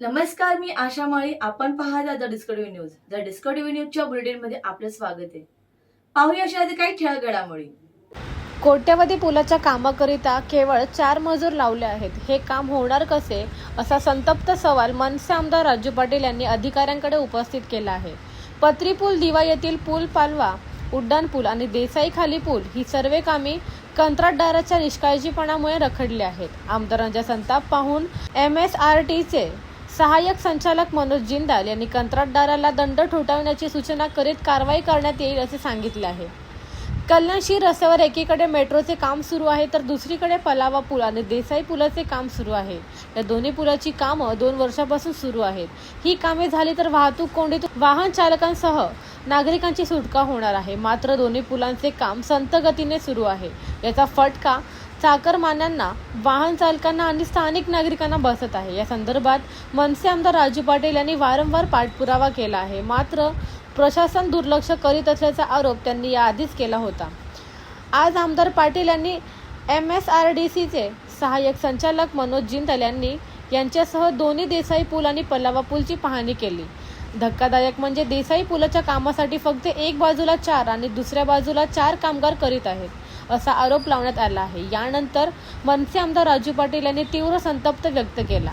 नमस्कार मी आशा माळी. आपण पाहता the discovery news. The discovery न्यूजच्या बुलेटिनमध्ये आपलं स्वागत आहे. पाहूया अशा काही ठळक घडामोडी कोट्यवधी पुलाच्या कामाकरिता केवळ चार मजूर लावले आहेत. हे काम होणार कसे असा संतप्त सवाल मनसे आमदार राजू पाटील यांनी अधिकाऱ्यांकडे उपस्थित केला आहे. पत्री पूल दिवा येथील पूल पालवा उड्डाण पूल आणि देसाई खाली पूल ही सर्व कामे कंत्राटदाराच्या निष्काळजीपणामुळे रखडली आहेत. आमदारांचा संताप पाहून एम एस आर टीचे सहाय्यक संचालक मनोज जिंदाल यांनी कंत्राटदाराला दंड ठोठावण्याची सूचना करीत कारवाई करण्यात येईल असे सांगितले आहे. कल्याणशी रस्त्यावर एकीकडे मेट्रोचे काम सुरू आहे तर दुसरीकडे पलावा पूल आणि देसाई पुलाचे काम सुरू आहे. या दोन्ही पुलाची कामं दोन वर्षापासून सुरू आहेत. ही कामे झाली तर वाहतूक कोंडीत वाहन चालकांसह नागरिकांची सुटका होणार आहे. मात्र दोन्ही पुलांचे काम संत गतीने सुरू आहे. याचा फटका चाकरमान्यांना वाहन चालकांना आणि स्थानिक नागरिकांना बसत आहे. या संदर्भात मनसे आमदार राजू पाटील यांनी वारंवार पाठपुरावा केला आहे. मात्र प्रशासन दुर्लक्ष करीत असल्याचा आरोप त्यांनी याआधीच केला होता. आज आमदार पाटील यांनी एम एस आर डी सीचे सहाय्यक संचालक मनोज जिंदल यांनी यांच्यासह दोन्ही देसाई पूल आणि पलावा पूलची पाहणी केली. धक्कादायक म्हणजे देसाई पुलाच्या कामासाठी फक्त एक बाजूला चार आणि दुसऱ्या बाजूला चार कामगार करीत आहेत. असा आरोप लावण्यात आला आहे. यानंतर मनसे आमदार राजू पाटील यांनी तीव्र संतप्त व्यक्त केला.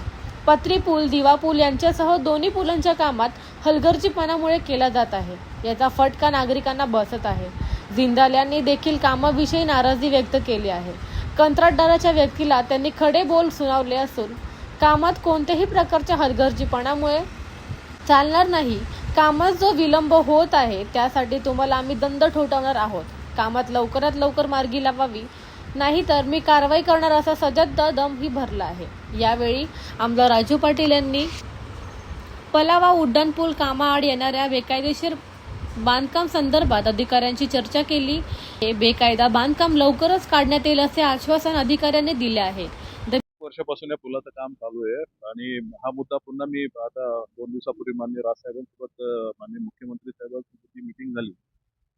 पत्री पूल दिवा पूल यांच्यासह दोन्ही पुलांच्या कामात हलगर्जीपणामुळे केला जात आहे. याचा फटका नागरिकांना बसत आहे. जिंदाल यांनी देखील कामाविषयी नाराजी व्यक्त केली आहे. कंत्राटदाराच्या व्यक्तीला त्यांनी खडे बोल सुनावले असून कामात कोणत्याही प्रकारच्या हलगर्जीपणामुळे चालणार नाही. कामात जो विलंब होत आहे त्यासाठी तुम्हाला आम्ही दंड ठोठावणार आहोत. कामात लवकरात लवकर मार्गी लावावी. नाहीतर मी कारवाई करणार असा सजग दमही भरला आहे. यावेळी आमदार राजू पाटील यांनी पलावा उड्डाणपूल कामाआड येणाऱ्या बेकायदेशीर बांधकाम संदर्भात अधिकाऱ्यांची चर्चा केली. हे बेकायदा बांधकाम लवकरच काढण्यात येईल असे आश्वासन अधिकाऱ्यांनी दिले आहे. वर्षापासून या पुलाचं काम चालू आहे आणि हा मुद्दा पुन्हा मी आता दोन दिवसापूर्वी माननीय राज साहेबांसोबत माननीय मुख्यमंत्री साहेबांसोबत मीटिंग मिटिंग झाली.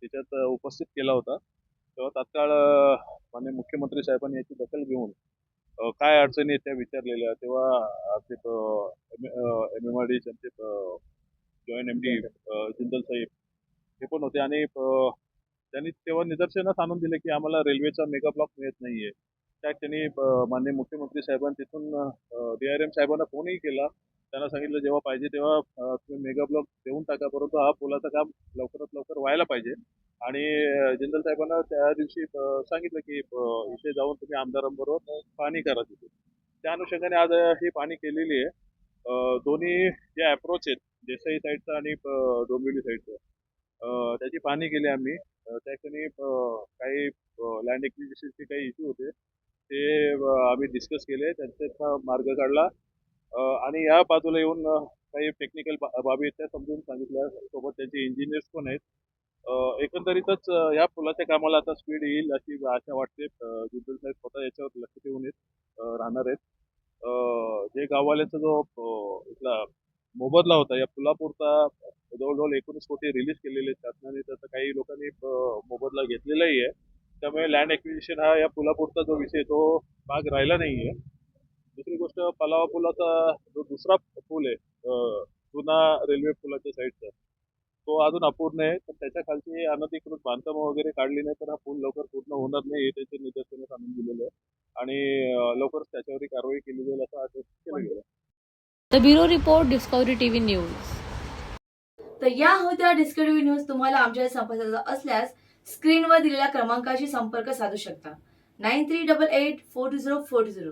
त्याच्यात उपस्थित केला होता. तेव्हा तात्काळ माननीय मुख्यमंत्री साहेबांनी याची दखल घेऊन काय अडचणी आहेत त्या विचारलेल्या. तेव्हा ते एम एम आर डी त्यांचे जॉईंट एम डी जिंदल साहेब हे पण होते. आणि त्यांनी तेव्हा निदर्शनास आणून दिले की आम्हाला रेल्वेचा मेगा ब्लॉक मिळत नाहीये. त्या क्षणी माननीय मुख्यमंत्री साहेबांनी तिथून डी आर एम साहेबांना फोनही केला. त्यांना सांगितलं जेव्हा पाहिजे तेव्हा तुम्ही मेगा ब्लॉक देऊन टाका परंतु हा पुलाचं काम लवकरात लवकर व्हायला पाहिजे. आणि अं, जिंदल साहेबांना त्या दिवशी सांगितलं की इथे जाऊन तुम्ही आमदारांबरोबर पाणी करा तिथे. त्या अनुषंगाने आज ही पाणी केलेली आहे. दोन्ही जे अप्रोच आहेत देसाई साईडचं आणि डोंबिवली साईडचं त्याची पाणी केली आम्ही. त्या ठिकाणी काही लँड एक्विजिशनचे काही इश्यू होते ते आम्ही डिस्कस केले. त्यांचा मार्ग काढला. आणि या बाजूला येऊन काही टेक्निकल बाबी आहेत त्या समजून सांगितल्या सोबत त्यांचे इंजिनियर्स पण आहेत. एकंदरीतच या पुलाच्या कामाला आता स्पीड येईल अशी आशा वाटते. अं, साहेब स्वतः याच्यावर लक्ष ठेवून येत राहणार आहेत. जे गाववाल्याचा जो इथला मोबदला होता या पुलापुरता जवळजवळ एकोणीस कोटी रिलीज केलेले शासनाने त्याचा काही लोकांनी मोबदला घेतलेलाही आहे. त्यामुळे लँड एक्विजिशन हा या पुलापुरता जो विषय तो भाग राहिला नाहीये. दुसरी गोष्ट पलावा पुलाचा जो दुसरा पूल आहे जुना रेल्वे पुलाच्या साईडचा तो अजून अपूर्ण आहे. तर त्याच्या खालची अनधिकृत बांधकामं वगैरे काढली नाही तर हा पूल लवकर पूर्ण होणार नाही हे त्याचे निदर्शनास आणून दिलेलं आहे. आणि अं, लवकरच त्याच्यावरही कारवाई केली जाईल असं आश्वासन केलं गेलं. The bureau report discovery TV news तर या होत्या डिस्कवरी न्यूज तुम्हाला आमच्या संपर्काचा असल्यास स्क्रीनवर दिलेल्या क्रमांकाशी संपर्क साधू शकता. Nine three double eight four two zero four two zero